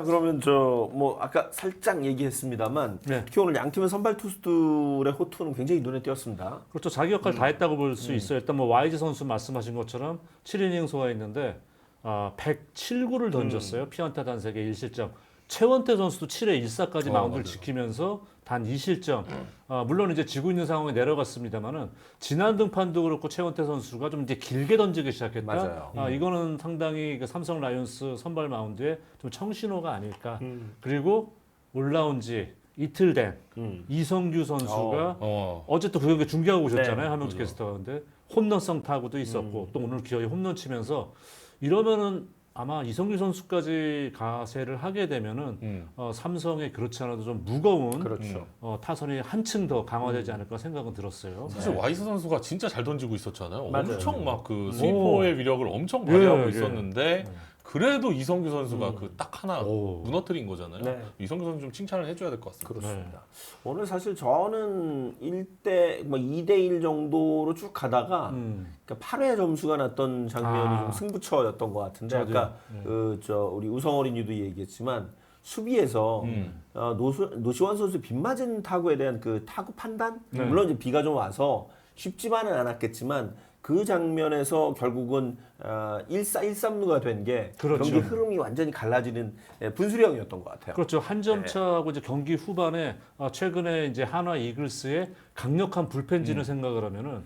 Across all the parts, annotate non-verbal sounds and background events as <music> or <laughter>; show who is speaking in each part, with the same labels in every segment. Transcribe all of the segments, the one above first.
Speaker 1: 아, 그러면 저 뭐 아까 살짝 얘기했습니다만
Speaker 2: 네.
Speaker 1: 특히 오늘 양 팀의 선발 투수들의 호투는 굉장히 눈에 띄었습니다.
Speaker 2: 그렇죠. 자기 역할 다 했다고 볼 수 있어요. 일단 뭐 YG 선수 말씀하신 것처럼 7이닝 소화했는데 아, 107구를 던졌어요. 피안타 단색에 1실점. 최원태 선수도 7회 1사까지
Speaker 3: 어,
Speaker 2: 마운드를. 지키면서 단 2실점. 아, 물론 이제 지고 있는 상황에 내려갔습니다만은 지난 등판도 그렇고 최원태 선수가 좀 이제 길게 던지기 시작했다.
Speaker 1: 맞아요.
Speaker 2: 아, 이거는 상당히 그 삼성 라이온스 선발 마운드에 좀 청신호가 아닐까.
Speaker 1: 음.
Speaker 2: 그리고 올라온 지 이틀 된
Speaker 1: 음.
Speaker 2: 이성규 선수가
Speaker 3: 어.
Speaker 2: 어제 또그 경기 중계하고 오셨잖아요.
Speaker 1: 네.
Speaker 2: 하명수 캐스터가 근데 홈런성 타구도 있었고 또 오늘 기어이 홈런 치면서 이러면은 아마 이성규 선수까지 가세를 하게 되면은
Speaker 3: 음.
Speaker 2: 어, 삼성의 그렇지 않아도 좀 무거운
Speaker 1: 그렇죠.
Speaker 2: 어, 타선이 한층 더 강화되지 않을까 생각은 들었어요.
Speaker 3: 사실 와이스 선수가 진짜 잘 던지고 있었잖아요.
Speaker 1: 맞아요.
Speaker 3: 엄청 막그
Speaker 2: 오.
Speaker 3: 스위퍼의 위력을 엄청 발휘하고
Speaker 2: 예, 예.
Speaker 3: 있었는데 그래도 이성규 선수가 그딱 하나
Speaker 2: 오.
Speaker 3: 무너뜨린 거잖아요.
Speaker 1: 네.
Speaker 3: 이성규 선수 좀 칭찬을 해줘야 될 것 같습니다.
Speaker 1: 그렇습니다. 오늘 사실 저는 1대 뭐 2대 1 정도로 쭉 가다가
Speaker 2: 음.
Speaker 1: 그러니까 8회 점수가 났던 장면이
Speaker 2: 아.
Speaker 1: 좀 승부처였던 것 같은데
Speaker 2: 맞아요.
Speaker 1: 아까
Speaker 2: 네.
Speaker 1: 그저 우리 우성 어린이도 얘기했지만 수비에서
Speaker 3: 음.
Speaker 1: 어, 노수, 노시환 선수 빗 맞은 타구에 대한 그 타구 판단
Speaker 2: 네.
Speaker 1: 물론 이제 비가 좀 와서 쉽지만은 않았겠지만 그 장면에서 결국은 어, 1사 1삼루가 된 게
Speaker 2: 그렇죠.
Speaker 1: 경기 흐름이 완전히 갈라지는 예, 분수령이었던 것 같아요.
Speaker 2: 그렇죠. 한 점 차하고 이제 경기 후반에 아, 최근에 이제 한화 이글스의 강력한 불펜진을 생각을 하면은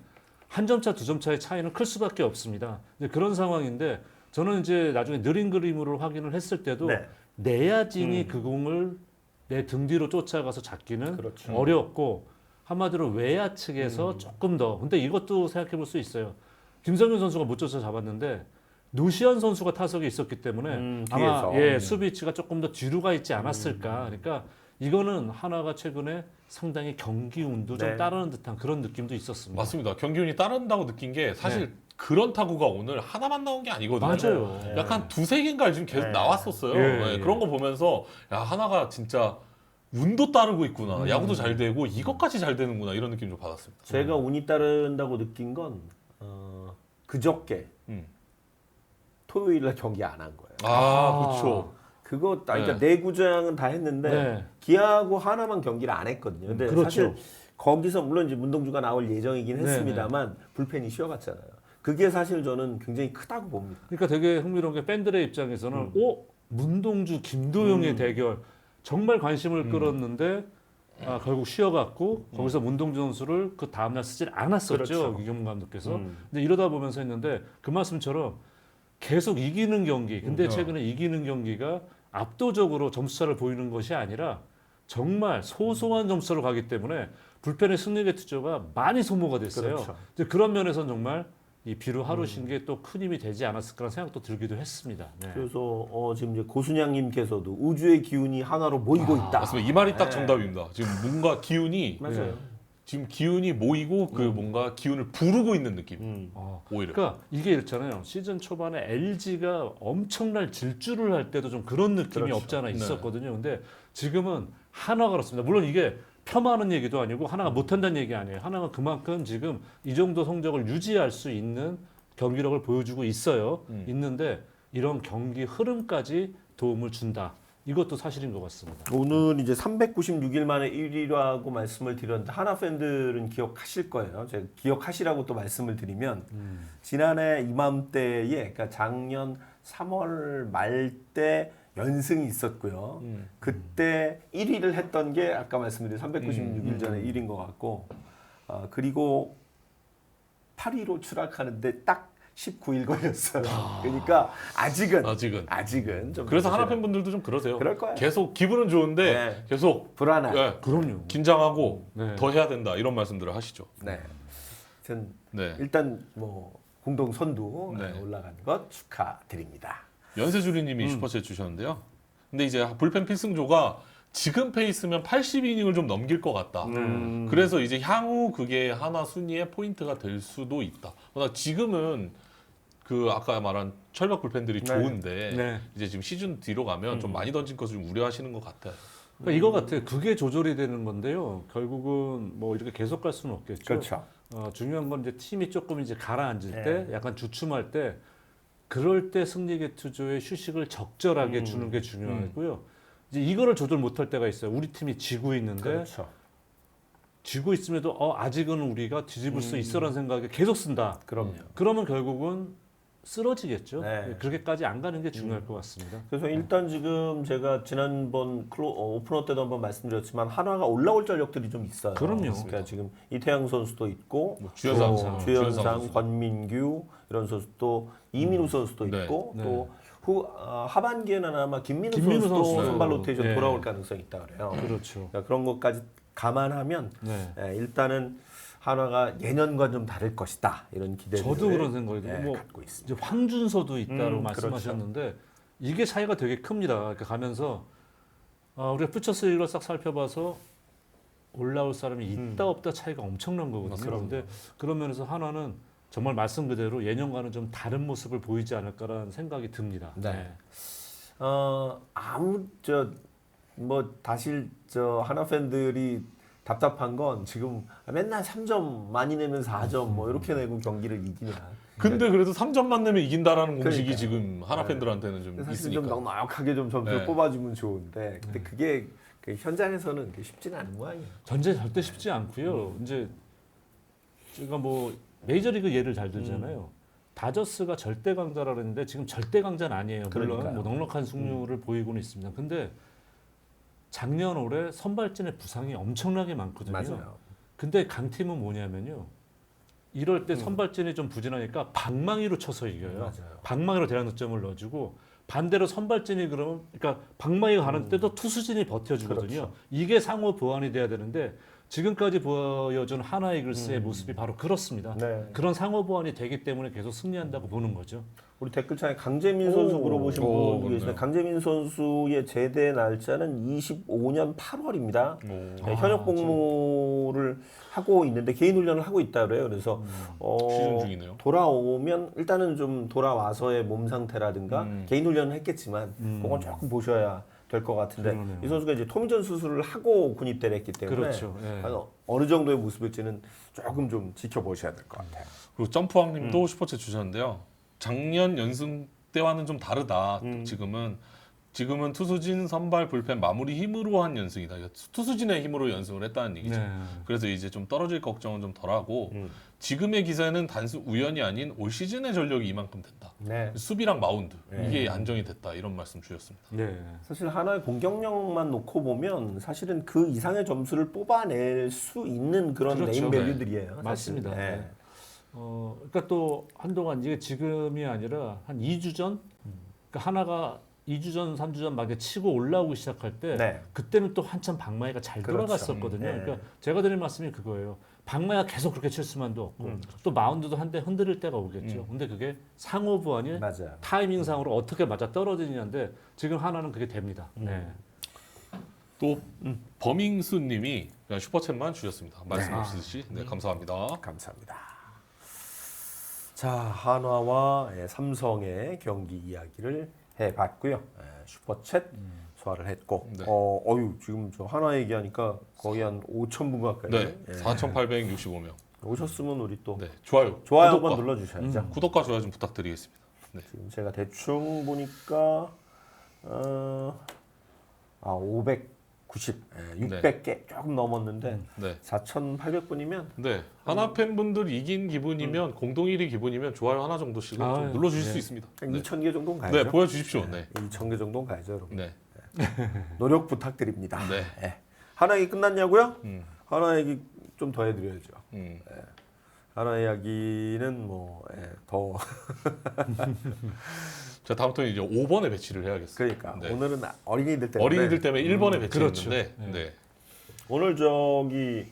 Speaker 2: 한 점 차, 두 점 차의 차이는 클 수밖에 없습니다. 이제 그런 상황인데 저는 이제 나중에 느린 그림으로 확인을 했을 때도
Speaker 1: 네.
Speaker 2: 내야진이 그 공을 내 등 뒤로 쫓아가서 잡기는
Speaker 1: 그렇죠.
Speaker 2: 어렵고 한마디로 외야 측에서 조금 더 근데 이것도 생각해 볼 수 있어요. 김성윤 선수가 못 쫓아 잡았는데 노시안 선수가 타석에 있었기 때문에
Speaker 1: 음,
Speaker 2: 아마. 예, 수비 위치가 조금 더 뒤로 가 있지 않았을까. 그러니까 이거는 하나가 최근에 상당히 경기 운도 좀
Speaker 1: 네.
Speaker 2: 따르는 듯한 그런 느낌도 있었습니다.
Speaker 3: 맞습니다. 경기운이 따른다고 느낀 게 사실 그런 타구가 오늘 하나만 나온 게 아니거든요.
Speaker 2: 맞아요.
Speaker 1: 네.
Speaker 3: 약간 두세 개인가 지금 계속
Speaker 1: 네.
Speaker 3: 나왔었어요.
Speaker 2: 예,
Speaker 3: 네,
Speaker 2: 예.
Speaker 3: 그런 거 보면서 야 하나가 진짜 운도 따르고 있구나.
Speaker 2: 음.
Speaker 3: 야구도 잘 되고 이것까지 잘 되는구나 이런 느낌 좀 받았습니다.
Speaker 1: 제가 운이 따른다고 느낀 건 어, 그저께
Speaker 3: 음.
Speaker 1: 토요일 날 경기 안 한 거예요.
Speaker 3: 아, 그렇죠.
Speaker 1: 그거 아, 그러니까
Speaker 3: 네.
Speaker 1: 내구장은 다 했는데
Speaker 2: 네.
Speaker 1: 기아하고 하나만 경기를 안 했거든요. 근데
Speaker 2: 그렇죠.
Speaker 1: 사실 거기서 물론 이제 문동주가 나올 예정이긴
Speaker 2: 네,
Speaker 1: 했습니다만 불펜이 쉬어갔잖아요. 그게 사실 저는 굉장히 크다고 봅니다.
Speaker 2: 그러니까 되게 흥미로운 게 팬들의 입장에서는
Speaker 1: 음.
Speaker 2: 오 문동주 김도영의 대결 정말 관심을
Speaker 1: 음.
Speaker 2: 끌었는데 아, 결국 쉬어갔고 거기서 문동주 선수를 그 다음날 쓰질 않았었죠
Speaker 1: 그렇죠.
Speaker 2: 이경문 감독께서.
Speaker 1: 음.
Speaker 2: 근데 이러다 보면서 했는데 그 말씀처럼 계속 이기는 경기. 근데
Speaker 3: 음.
Speaker 2: 최근에 이기는 경기가 압도적으로 점수차를 보이는 것이 아니라 정말 소소한 점수차로 가기 때문에 불펜의 승리의 투조가 많이 소모가 됐어요.
Speaker 1: 그렇죠.
Speaker 2: 이제 그런 면에서는 정말 이 비루 하루 쉰 게 또 큰 힘이 되지 않았을까라는 생각도 들기도 했습니다. 네.
Speaker 1: 그래서 어, 지금 이제 고순양님께서도 우주의 기운이 하나로 모이고
Speaker 2: 아,
Speaker 1: 있다.
Speaker 3: 맞습니다. 이 말이 딱
Speaker 1: 네.
Speaker 3: 정답입니다. 지금 뭔가 기운이
Speaker 1: 맞아요.
Speaker 3: 지금 기운이 모이고 그 뭔가 기운을 부르고 있는 느낌.
Speaker 1: 음.
Speaker 2: 어,
Speaker 3: 오히려.
Speaker 2: 그러니까 이게 이렇잖아요. 시즌 초반에 LG가 엄청난 질주를 할 때도 좀 그런 느낌이
Speaker 1: 그렇죠.
Speaker 2: 없지 않아
Speaker 3: 네.
Speaker 2: 있었거든요. 근데 지금은 하나가 그렇습니다. 물론 이게 폄하하는 얘기도 아니고 하나가 못한다는 얘기 아니에요. 하나가 그만큼 지금 이 정도 성적을 유지할 수 있는 경기력을 보여주고 있어요.
Speaker 3: 음.
Speaker 2: 있는데 이런 경기 흐름까지 도움을 준다. 이것도 사실인 것 같습니다.
Speaker 1: 오늘 이제 396일 만에 1위라고 말씀을 드렸는데 하나 팬들은 기억하실 거예요. 제가 기억하시라고 또 말씀을 드리면 지난해 이맘때에 그러니까 작년 3월 말때 연승이 있었고요.
Speaker 3: 음.
Speaker 1: 그때 1위를 했던 게 아까 말씀드린 396일
Speaker 3: 음.
Speaker 1: 전에 1위인 것 같고 어, 그리고 8위로 추락하는데 딱 19일 걸렸어요. 그러니까 아직은
Speaker 3: 아직은.
Speaker 1: 아직은 좀
Speaker 3: 그래서 하나
Speaker 1: 보세요.
Speaker 3: 팬분들도 좀 그러세요.
Speaker 1: 그럴 거예요.
Speaker 3: 계속 기분은 좋은데
Speaker 1: 네.
Speaker 3: 계속
Speaker 1: 불안한.
Speaker 3: 예,
Speaker 2: 그럼요.
Speaker 3: 긴장하고
Speaker 2: 네.
Speaker 3: 더 해야 된다 이런 말씀들을 하시죠.
Speaker 1: 네. 하여튼
Speaker 3: 네.
Speaker 1: 일단 뭐 공동 선두
Speaker 3: 네.
Speaker 1: 올라간 것 축하드립니다.
Speaker 3: 연세주리님이 슈퍼챗 주셨는데요. 근데 이제 불펜 필승조가 지금 페이스면 80이닝을 좀 넘길 것 같다.
Speaker 1: 음.
Speaker 3: 그래서 이제 향후 그게 하나 순위의 포인트가 될 수도 있다. 그러나 지금은 그 아까 말한 철벽 불펜들이
Speaker 1: 네.
Speaker 3: 좋은데
Speaker 2: 네.
Speaker 3: 이제 지금 시즌 뒤로 가면 좀 많이 던진 것을 좀 우려하시는 것 같아요.
Speaker 2: 그러니까 이거 같아 요. 그게 조절이 되는 건데요. 결국은 뭐 이렇게 계속 갈 수는 없겠죠.
Speaker 1: 그렇죠.
Speaker 2: 어, 중요한 건 이제 팀이 조금 이제 가라앉을
Speaker 1: 네.
Speaker 2: 때, 약간 주춤할 때 그럴 때 승리 개투조의 휴식을 적절하게
Speaker 1: 음.
Speaker 2: 주는 게 중요하고요. 이제 이거를 조절 못할 때가 있어요. 우리 팀이 지고 있는데
Speaker 1: 그렇죠.
Speaker 2: 지고 있음에도 어 아직은 우리가 뒤집을 수
Speaker 1: 음.
Speaker 2: 있어라는 생각에 계속 쓴다.
Speaker 1: 그럼요.
Speaker 2: 그러면 결국은 쓰러지겠죠.
Speaker 1: 네.
Speaker 2: 그렇게까지 안 가는 게 중요할 것 같습니다.
Speaker 1: 그래서 일단 지금 제가 지난번 클로, 어, 오프너 때도 한번 말씀드렸지만 한화가 올라올 전력들이 좀 있어요.
Speaker 2: 그럼요.
Speaker 1: 그러니까 지금 이태양 선수도 있고
Speaker 3: 뭐 주현상,
Speaker 1: 또
Speaker 3: 주현상.
Speaker 1: 권민규 이런 선수 또 이민우 선수도
Speaker 3: 네.
Speaker 1: 있고
Speaker 2: 네.
Speaker 1: 또 후, 아, 하반기에는 아마 김민우,
Speaker 2: 김민우
Speaker 1: 선수도
Speaker 2: 선수.
Speaker 1: 선발 로테이션
Speaker 2: 네.
Speaker 1: 돌아올 가능성이 있다 그래요.
Speaker 2: 그렇죠.
Speaker 1: 그러니까 그런 것까지 감안하면
Speaker 2: 네.
Speaker 1: 예, 일단은 한화가 예년과 좀 다를 것이다 이런 기대를
Speaker 2: 저도 그런 생각이.
Speaker 1: 예,
Speaker 2: 뭐
Speaker 1: 갖고 있습니다.
Speaker 2: 이제 황준서도 있다고
Speaker 1: 음,
Speaker 2: 말씀하셨는데 이게 차이가 되게 큽니다. 그러니까 가면서 아, 우리가 퓨처스 리그를 싹 살펴봐서 올라올 사람이 있다 없다 차이가 엄청난 거거든요.
Speaker 1: 음. 그럼요.
Speaker 2: 그런데 그런 면에서 하나는 정말 말씀 그대로 예년과는 좀 다른 모습을 보이지 않을까라는 생각이 듭니다.
Speaker 1: 네. 어 아무 저 뭐 다시 저 하나 팬들이 답답한 건 지금 맨날 3점 많이 내면 4점 뭐 이렇게 내고 경기를 이기냐.
Speaker 3: 근데 그래도 3점만 내면 이긴다라는 공식이
Speaker 1: 그러니까요.
Speaker 3: 지금 하나
Speaker 1: 네.
Speaker 3: 팬들한테는 좀
Speaker 1: 사실
Speaker 3: 있으니까.
Speaker 1: 좀 넉넉하게 좀 점수를
Speaker 3: 네.
Speaker 1: 뽑아주면 좋은데 근데 그게 그 현장에서는 그게 쉽지는 않은 모양이에요.
Speaker 2: 전제 절대 쉽지 않고요. 이제 제가 뭐 메이저리그 예를 잘 들잖아요. 다저스가 절대 강자라 그랬는데 지금 절대 강자는 아니에요. 물론
Speaker 1: 그러니까요.
Speaker 2: 뭐 넉넉한 승률을 보이고는 있습니다. 근데 작년 올해 선발진의 부상이 엄청나게 많거든요.
Speaker 1: 맞아요.
Speaker 2: 근데 강팀은 뭐냐면요. 이럴 때 선발진이 좀 부진하니까 방망이로 쳐서 이겨요.
Speaker 1: 맞아요.
Speaker 2: 방망이로 대량 득점을 넣어주고 반대로 선발진이 그러면 그러니까 방망이가 가는 때도 투수진이 버텨주거든요.
Speaker 1: 그렇죠.
Speaker 2: 이게 상호 보완이 돼야 되는데 지금까지 보여준 하나 이글스의 모습이 바로 그렇습니다.
Speaker 1: 네.
Speaker 2: 그런 상호 보완이 되기 때문에 계속 승리한다고 보는 거죠.
Speaker 1: 우리 댓글창에 강재민 선수
Speaker 3: 오.
Speaker 1: 물어보신
Speaker 3: 오,
Speaker 1: 분이 계시네.
Speaker 3: 그렇네요.
Speaker 1: 강재민 선수의 제대 날짜는 25년 8월입니다.
Speaker 3: 오.
Speaker 1: 네, 현역 복무를 하고 있는데 개인 훈련을 하고 있다 그래요. 그래서 어,
Speaker 3: 시즌 중이네요.
Speaker 1: 돌아오면 일단은 좀 돌아와서의 몸 상태라든가
Speaker 3: 음.
Speaker 1: 개인 훈련을 했겠지만
Speaker 2: 음.
Speaker 1: 그건 조금 보셔야 될 것 같은데
Speaker 2: 그러네요.
Speaker 1: 이 선수가 이제 토미전 수술을 하고 군입대를 했기 때문에
Speaker 2: 그렇죠. 예.
Speaker 1: 한 어느 정도의 모습일지는 조금 좀 지켜보셔야 될 것 같아요.
Speaker 3: 그리고 점프왕님도 슈퍼챗 주셨는데요. 작년 연승 때와는 좀 다르다.
Speaker 1: 음.
Speaker 3: 지금은 지금은 투수진 선발 불펜 마무리 힘으로 한 연승이다. 그러니까 투수진의 힘으로 연승을 했다는 얘기죠.
Speaker 2: 네.
Speaker 3: 그래서 이제 좀 떨어질 걱정은 좀 덜하고
Speaker 1: 음.
Speaker 3: 지금의 기세는 단순 우연이 아닌 올 시즌의 전력이 이만큼 된다.
Speaker 1: 네.
Speaker 3: 수비랑 마운드
Speaker 1: 네.
Speaker 3: 이게 안정이 됐다 이런 말씀 주셨습니다.
Speaker 2: 네.
Speaker 1: 사실 하나의 공격력만 놓고 보면 사실은 그 이상의 점수를 뽑아낼 수 있는 그런
Speaker 2: 그렇죠.
Speaker 1: 네임
Speaker 3: 네.
Speaker 1: 밸류들이에요. 사실.
Speaker 2: 맞습니다.
Speaker 1: 네.
Speaker 2: 네. 어, 그러니까 또 한동안 이게 지금이 아니라 한 2주 전, 그러니까 하나가 2주 전, 3주 전 막 치고 올라오기 시작할 때
Speaker 1: 네.
Speaker 2: 그때는 또 한참 방망이가 잘
Speaker 1: 그렇죠.
Speaker 2: 돌아갔었거든요.
Speaker 1: 음, 네.
Speaker 2: 그러니까 제가 드린 말씀이 그거예요. 방망이가 계속 그렇게 칠 수만도 없고
Speaker 1: 음.
Speaker 2: 또 마운드도 한대 흔들릴 때가 오겠죠. 근데 그게 상호 보완이
Speaker 1: 맞아요.
Speaker 2: 타이밍상으로 어떻게 맞아 떨어지느냐인데 지금 하나는 그게 됩니다.
Speaker 1: 음.
Speaker 2: 네.
Speaker 3: 또 버밍수님이 그냥 슈퍼챗만 주셨습니다. 말씀
Speaker 2: 네.
Speaker 3: 없으시 네 감사합니다.
Speaker 1: 감사합니다. 자 한화와 예, 삼성의 경기 이야기를 해봤고요. 예, 슈퍼챗 소화를 했고,
Speaker 3: 네.
Speaker 1: 어, 어유 지금 저 한화 얘기하니까 거의 한 5천 분 가까이
Speaker 3: 네,
Speaker 1: 예,
Speaker 3: 4,865명.
Speaker 1: 오셨으면 우리 또
Speaker 3: 네, 좋아요.
Speaker 1: 좋아요 한번 눌러주셔야죠.
Speaker 3: 구독과 좋아요 좀 부탁드리겠습니다. 네.
Speaker 1: 지금 제가 대충 보니까 어, 아 590, 예, 600개 조금 넘었는데
Speaker 3: 네.
Speaker 1: 4,800분이면
Speaker 3: 네. 하나 팬분들 이긴 기분이면 공동 1위 기분이면 좋아요 하나 정도씩은
Speaker 2: 아,
Speaker 3: 좀 눌러주실
Speaker 2: 네.
Speaker 3: 수 있습니다.
Speaker 1: 한
Speaker 3: 네.
Speaker 1: 2,000개 정도는 가야죠.
Speaker 3: 네, 보여주십시오. 네.
Speaker 1: 2,000개 정도는 가야죠, 여러분.
Speaker 3: 네.
Speaker 1: 노력 부탁드립니다.
Speaker 3: 네.
Speaker 1: 예. 하나 얘기 끝났냐고요?
Speaker 3: 음.
Speaker 1: 하나 얘기 좀 더 해드려야죠.
Speaker 3: 음.
Speaker 1: 하나 이야기는 뭐 더 <laughs>
Speaker 3: 자, 다음부터 이제 5번에 배치를 해야겠어요.
Speaker 1: 그러니까
Speaker 3: 네.
Speaker 1: 오늘은 어린이들 때문에
Speaker 3: 어린이들 때문에 1번에
Speaker 2: 그렇죠.
Speaker 3: 배치했는데
Speaker 2: 네.
Speaker 3: 네.
Speaker 1: 오늘 저기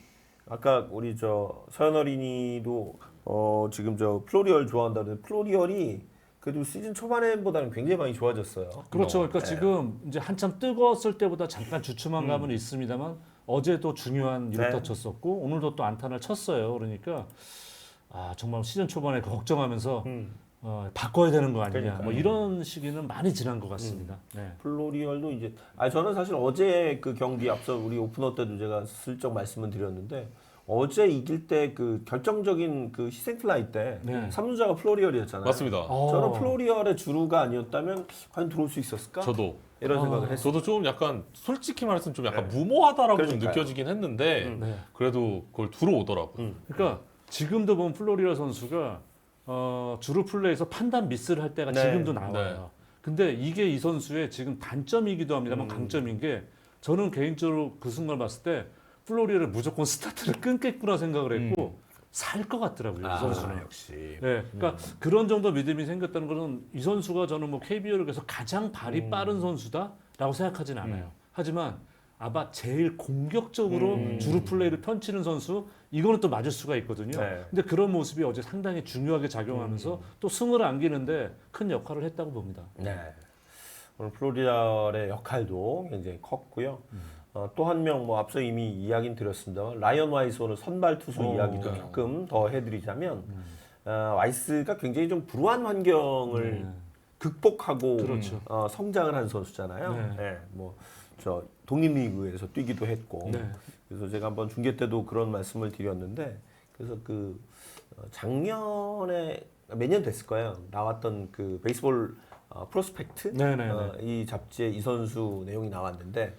Speaker 1: 아까 우리 저 서현 어린이도 어 지금 저 플로리얼 좋아한다는데 플로리얼이 그래도 시즌 초반에보다는 굉장히 많이 좋아졌어요.
Speaker 2: 그렇죠. 그러니까
Speaker 1: 네.
Speaker 2: 지금 이제 한참 뜨거웠을 때보다 잠깐 주춤한 감은 있습니다만 어제도 중요한
Speaker 1: 네.
Speaker 2: 일타 쳤었고 오늘도 또 안타를 쳤어요. 그러니까 아 정말 시즌 초반에 걱정하면서
Speaker 1: 음.
Speaker 2: 어, 바꿔야 되는 거 아니냐.
Speaker 1: 그러니까요.
Speaker 2: 뭐 이런 시기는 많이 지난 것 같습니다. 네.
Speaker 1: 플로리얼도 이제 아 저는 사실 어제 그 경기 앞서 우리 오프너 때도 제가 슬쩍 말씀을 드렸는데 어제 이길 때 그 결정적인 그 희생 플라이 때
Speaker 2: 네.
Speaker 1: 삼루자가 플로리얼이었잖아요.
Speaker 3: 맞습니다.
Speaker 2: 어.
Speaker 1: 저는 플로리얼의 주루가 아니었다면 과연 들어올 수 있었을까?
Speaker 3: 저도
Speaker 1: 이런
Speaker 2: 아.
Speaker 1: 생각을 했어요.
Speaker 3: 저도 좀 약간 솔직히 말해서 좀 약간
Speaker 1: 네.
Speaker 3: 무모하다라고 좀
Speaker 1: 그러니까요.
Speaker 3: 느껴지긴 했는데
Speaker 1: 음.
Speaker 2: 네.
Speaker 3: 그래도 그걸 들어오더라고요.
Speaker 1: 음.
Speaker 2: 그러니까 지금도 보면 플로리다 선수가 어, 주루 플레이에서 판단 미스를 할 때가
Speaker 1: 네.
Speaker 2: 지금도 나와요. 근데 이게 이 선수의 지금 단점이기도 합니다만
Speaker 1: 음.
Speaker 2: 강점인 게 저는 개인적으로 그 순간 봤을 때 플로리다를 무조건 스타트를 끊겠구나 생각을 했고 살것 같더라고요. 이 선수는.
Speaker 1: 역시.
Speaker 2: 네, 그러니까 그런 정도 믿음이 생겼다는 것은 이 선수가 저는 뭐 KBO에서 가장 발이
Speaker 1: 음.
Speaker 2: 빠른 선수다라고 생각하진 않아요. 하지만 아마 제일 공격적으로
Speaker 1: 음.
Speaker 2: 주루 플레이를 펼치는 선수 이거는 또 맞을 수가 있거든요.
Speaker 1: 네.
Speaker 2: 근데 그런 모습이 어제 상당히 중요하게 작용하면서
Speaker 1: 음.
Speaker 2: 또 승을 안기는데 큰 역할을 했다고 봅니다.
Speaker 1: 네. 오늘 플로리다의 역할도 굉장히 컸고요. 어, 또 한 명 뭐 앞서 이미 이야기는 드렸습니다. 라이언 와이스 오늘 선발 투수
Speaker 2: 어,
Speaker 1: 이야기도
Speaker 3: 네.
Speaker 1: 조금 더 해드리자면 어, 와이스가 굉장히 좀 불우한 환경을
Speaker 2: 네.
Speaker 1: 극복하고
Speaker 2: 그렇죠.
Speaker 1: 어, 성장을 한 선수잖아요.
Speaker 2: 네.
Speaker 1: 네, 뭐 저 독립리그에서 뛰기도 했고
Speaker 2: 네.
Speaker 1: 그래서 제가 한번 중계 때도 그런 말씀을 드렸는데 그래서 그 어, 작년에 몇 년 됐을 거예요. 나왔던 그 베이스볼 어, 프로스펙트
Speaker 2: 네네네.
Speaker 1: 어, 이 잡지에 이 선수 내용이 나왔는데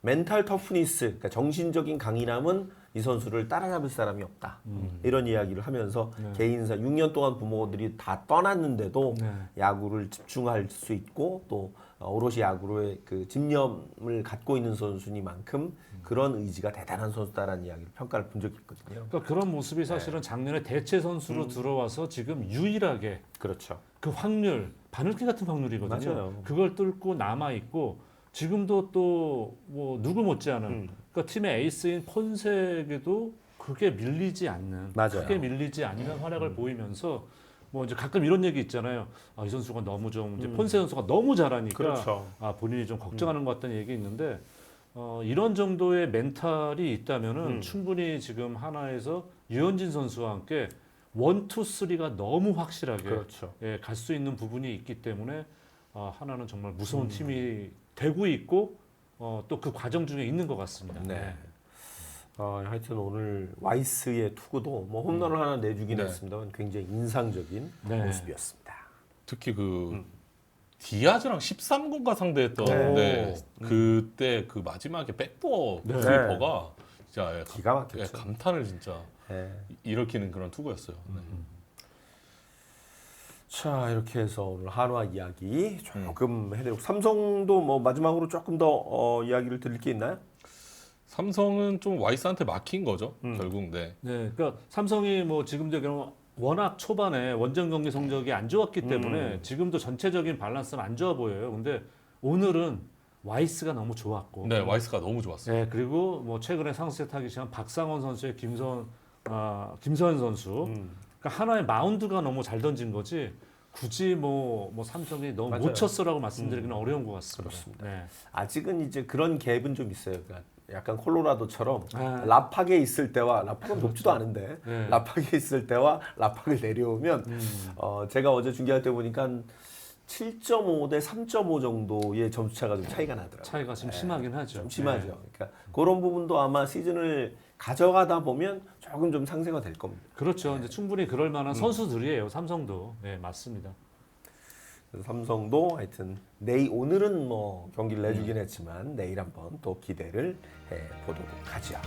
Speaker 1: 멘탈 터프니스, 그러니까 정신적인 강인함은 이 선수를 따라잡을 사람이 없다. 이런 이야기를 하면서
Speaker 2: 네.
Speaker 1: 개인사 6년 동안 부모들이 다 떠났는데도
Speaker 2: 네.
Speaker 1: 야구를 집중할 수 있고 또 어, 오롯이 야구로의 그 집념을 갖고 있는 선수니만큼 그런 의지가 대단한 선수다라는 이야기를 평가를 본 적이 있거든요.
Speaker 2: 그러니까 그런 모습이 사실은 작년에 대체 선수로
Speaker 1: 음.
Speaker 2: 들어와서 지금 유일하게
Speaker 1: 그렇죠.
Speaker 2: 그 확률 바늘기 같은 확률이거든요.
Speaker 1: 맞아요.
Speaker 2: 그걸 뚫고 남아 있고 지금도 또 뭐 누구 못지않은
Speaker 1: 음.
Speaker 2: 그러니까 팀의 에이스인 폰세에게도 그게 밀리지 않는
Speaker 1: 맞아요. 음.
Speaker 2: 크게 밀리지 않는 활약을 보이면서 뭐 이제 가끔 이런 얘기 있잖아요. 아, 이 선수가 너무 좀 이제 폰세 선수가 너무 잘하니까
Speaker 1: 음. 그렇죠.
Speaker 2: 아 본인이 좀 걱정하는 것 같다는 얘기 있는데 어, 이런 정도의 멘탈이 있다면은
Speaker 1: 음.
Speaker 2: 충분히 지금 하나에서 유현진 선수와 함께 원투 쓰리가 너무 확실하게
Speaker 1: 그렇죠.
Speaker 2: 예, 갈 수 있는 부분이 있기 때문에 어, 하나는 정말 무서운
Speaker 1: 음.
Speaker 2: 팀이 되고 있고 어, 또 그 과정 중에 있는 것 같습니다.
Speaker 1: 네. 어, 하여튼 오늘 와이스의 투구도 뭐 홈런을 하나 내주긴
Speaker 3: 네.
Speaker 1: 했습니다만 굉장히 인상적인
Speaker 2: 네.
Speaker 1: 모습이었습니다.
Speaker 3: 특히 그
Speaker 1: 음.
Speaker 3: 디아즈랑 13군과 상대했던
Speaker 1: 네.
Speaker 3: 네. 그때 그 마지막에 백도어
Speaker 2: 네.
Speaker 3: 스위퍼가 진짜 예, 감-
Speaker 1: 기가
Speaker 3: 예,
Speaker 1: 막혔죠.
Speaker 3: 감탄을 진짜
Speaker 1: 네.
Speaker 3: 일으키는 그런 투구였어요. 네.
Speaker 1: 자 이렇게 해서 오늘 한화 이야기 조금 해드리고 삼성도 뭐 마지막으로 조금 더 어, 이야기를 드릴 게 있나요?
Speaker 3: 삼성은 좀 와이스한테 막힌 거죠.
Speaker 1: 음.
Speaker 3: 결국 네.
Speaker 2: 네, 그러니까 삼성이 뭐 지금도 그냥 워낙 초반에 원정 경기 성적이 안 좋았기 때문에
Speaker 1: 음.
Speaker 2: 지금도 전체적인 밸런스는 안 좋아 보여요. 근데 오늘은 와이스가 너무 좋았고,
Speaker 3: 네, 와이스가 너무 좋았어요.
Speaker 2: 네, 그리고 뭐 최근에 상세 타기 시작한 박상원 선수의 김선 아, 김서현 선수,
Speaker 1: 음.
Speaker 2: 그러니까 하나의 마운드가 너무 잘 던진 거지. 굳이 뭐, 뭐 삼성이 너무
Speaker 1: 맞아요.
Speaker 2: 못 쳤어라고 말씀드리기는 어려운 것 같습니다.
Speaker 1: 그렇습니다.
Speaker 2: 네.
Speaker 1: 아직은 이제 그런 갭은 좀 있어요. 그러니까 약간 콜로라도처럼
Speaker 2: 아.
Speaker 1: 라팍에 있을 때와 라팍은 높지도 않은데
Speaker 2: 네.
Speaker 1: 라팍에 있을 때와 라팍을 내려오면
Speaker 2: 음.
Speaker 1: 어, 제가 어제 중계할 때 보니까 한7.5 대 3.5 정도의 점수 차가 좀 차이가 나더라고요.
Speaker 2: 차이가 좀 심하긴 하죠.
Speaker 1: 좀 심하죠. 그러니까 그런 부분도 아마 시즌을 가져가다 보면 조금 좀 상쇄가 될 겁니다.
Speaker 2: 그렇죠.
Speaker 1: 네.
Speaker 2: 이제 충분히 그럴
Speaker 1: 음.
Speaker 2: 만한 선수들이에요. 삼성도. 네, 맞습니다.
Speaker 1: 삼성도 하여튼 내일 오늘은 뭐 경기를 내주긴
Speaker 2: 네.
Speaker 1: 했지만 내일 한번 또 기대를 해 보도록 하죠.